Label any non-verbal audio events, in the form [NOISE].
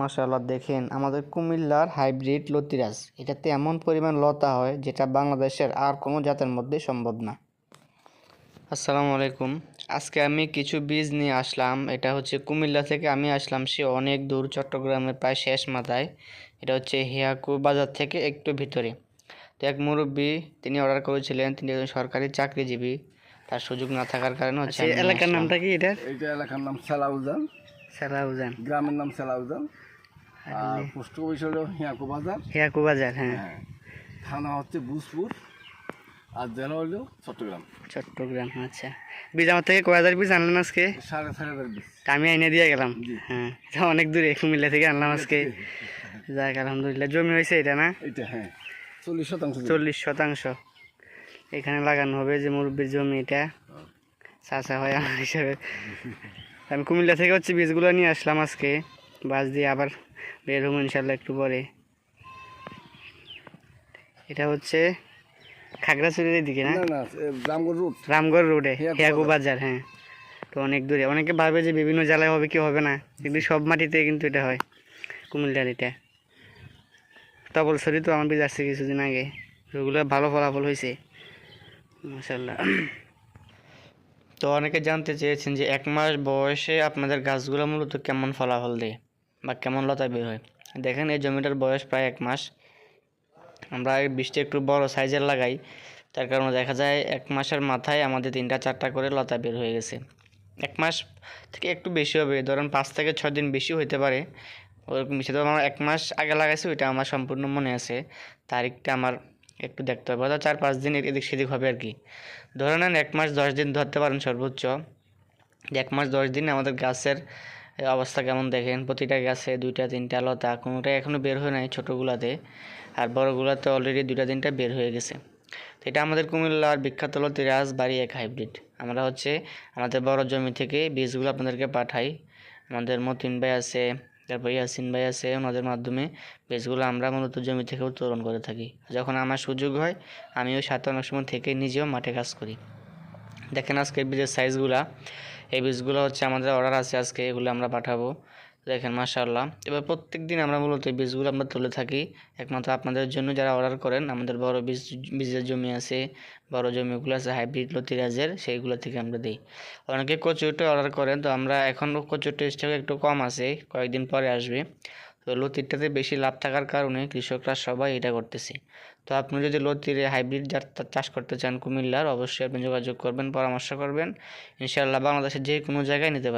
মাশাআল্লাহ দেখেন আমাদের কুমিল্লার হাইব্রিড লতিরাজ। এটাতে এমন পরিমাণ লতা হয় যেটা বাংলাদেশের আর কোনো জাতের মধ্যে সম্ভব না। আসসালামু আলাইকুম। আজকে আমি কিছু বীজ নিয়ে আসলাম। এটা হচ্ছে কুমিল্লা থেকে আমি আসলাম সে অনেক দূর চট্টগ্রামের প্রায় শেষ মাথায়। এটা হচ্ছে হিয়াকু বাজার থেকে একটু ভিতরে। তো এক মুরব্বী তিনি অর্ডার করেছিলেন তিনি একজন সরকারি চাকরিজীবী। তার সুযোগ না থাকার কারণে হচ্ছে এলাকার নামটা কি এটা? আচ্ছা। এইটা এলাকার নাম সেলাউজান। সালাউজান। গ্রামের নাম সেলাউজান। আর পোস্ট অফিস হলো হিয়াকু বাজার। হিয়াকু বাজার হ্যাঁ। হ্যাঁ। থানা হচ্ছে বুসপুর আর জেলা হলো চট্টগ্রাম। চট্টগ্রাম আচ্ছা। বীজ আমার থেকে কয় হাজার বীজ আনলেন আজকে? সাড়ে চার হাজার তা আমি এনে দিয়ে গেলাম। হ্যাঁ অনেক দূরে কুমিল্লা থেকে আনলাম আজকে। [LAUGHS] যাক আলহামদুলিল্লাহ জমি হয়েছে এটা না? এইটা হ্যাঁ। চল্লিশ শতাংশ চল্লিশ শতাংশ। এখানে লাগানো হবে যে মুরব্বীর জমি এটা। চাষা হয় আমার হিসাবে। আমি কুমিল্লা থেকে হচ্ছে বীজগুলো নিয়ে আসলাম আজকে। বাস দিয়ে আবার বের হব ইনশাল্লাহ একটু পরে। এটা হচ্ছে খাগড়াছড়ির দিকে না? রামগড় রুট রামগড় রোডে হিয়াকু বাজার হ্যাঁ। তো অনেক দূরে। অনেকে ভাবে যে বিভিন্ন জেলায় হবে কি হবে না কিন্তু সব মাটিতে কিন্তু এটা হয় কুমিল্লার এটা তবলসরি তো আমার বীজ আসছে কিছুদিন আগে। ওগুলো ভালো ফলাফল হয়েছে মাসাল্লাহ তো অনেকে জানতে চেয়েছেন যে এক মাস বয়সে আপনাদের গাছগুলো মূলত কেমন ফলাফল দেয়? বা কেমন লতা বের হয়। দেখেন এই জমিটার বয়স প্রায় এক মাস। আমরা বৃষ্টি একটু বড় সাইজের লাগাই। তার কারণে দেখা যায় এক মাসের মাথায় আমাদের তিনটা চারটা করে লতা বের হয়ে গেছে। এক মাস থেকে একটু বেশি হবে। ধরেন পাঁচ থেকে ছয় দিন বেশি হতে পারে। ওরকম তো আমার এক মাস আগে লাগাইছি, ওইটা আমার সম্পূর্ণ মনে আছে। তারিখটা আমার একটু দেখতে হবে। চার পাঁচ দিন এদিক সেদিক হবে আর কি। ধরে নেন এক মাস দশ দিন ধরতে পারেন সর্বোচ্চ। এক মাস দশ দিন আমাদের গাছের অবস্থা কেমন দেখেন? প্রতিটা গাছে দুইটা, তিনটা লতা, কোনোটাই এখনও বের হয়ে নাই ছোটোগুলাতে। আর বড়গুলাতে অলরেডি দুইটা, তিনটা বের হয়ে গেছে। তো এটা আমাদের কুমিল্লার বিখ্যাত হলো তিরাজ বাড়ি এক হাইব্রিড। আমরা হচ্ছে আমাদের বড় জমি থেকে বীজগুলো আপনাদেরকে পাঠাই। আমাদের মতিন ভাই আছে, তারপর ইয়াসিন ভাই আছে, ওনাদের মাধ্যমে বীজগুলো আমরা মূলত জমি থেকে উত্তোলন করে থাকি। যখন আমার সুযোগ হয়, আমিও সাথে অনেক সময় থেকে নিজেও মাঠে কাজ করি। দেখেন আজকে বীজের সাইজগুলা এই বীজগুলো হচ্ছে আমাদের অর্ডার আছে আজকে, এগুলো আমরা পাঠাবো। দেখেন, মাশাআল্লাহ। এবার প্রত্যেক দিন আমরা মূলত এই বীজগুলো আমরা তুলে থাকি। একমাত্র আপনাদের জন্য যারা অর্ডার করেন, আমাদের বড় বীজ বীজের জমি আছে, বড় জমিগুলো আছে হাইব্রিড লতিরাজের, সেইগুলো থেকে আমরা দিই। অনেকে কচুরটা অর্ডার করেন, তো আমরা এখন কচুর টেস্টটা একটু কম আছে, কয়েকদিন পরে আসবে। তো লতিরটাতে বেশি লাভ থাকার কারণে কৃষকরা সবাই এটা করতেছে। তো আপনি যদি লতিরে হাইব্রিড জাত চাষ করতে চান কুমিল্লার, অবশ্যই আপনি যোগাযোগ করবেন, পরামর্শ করবেন। ইনশাআল্লাহ বাংলাদেশের যে কোনো জায়গায় নিতে পারবেন।